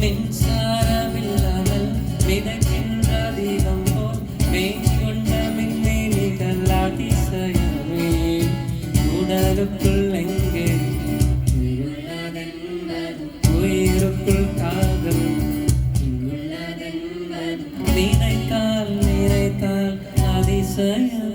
மின்சாரமில்லாமல் மிதக்கின்ற தீபம் போல் மேற்கொண்ட மின்னே நிகழாதிசயமே உடலுக்குள் எங்கே? உயிருக்குள் காதல். நினைத்தால் நிறைத்தால் அதிசயம்.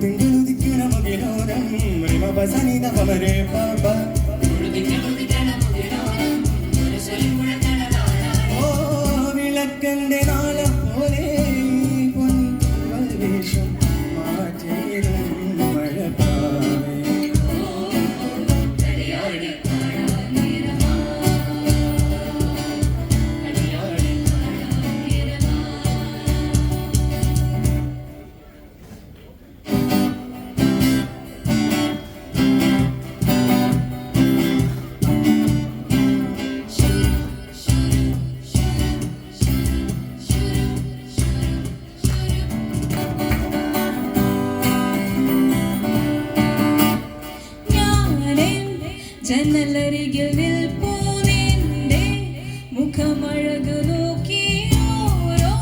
ತಿಂಗಳು ದಿಕ್ಕಿನ ಬಗೆನೋರಂ ರಿಮ ಬಸನಿದ ಪಮರೇ ಪಾಪ ജനലരികിൽ മുഖമഴകു നോക്കിയോരോ ഓരോ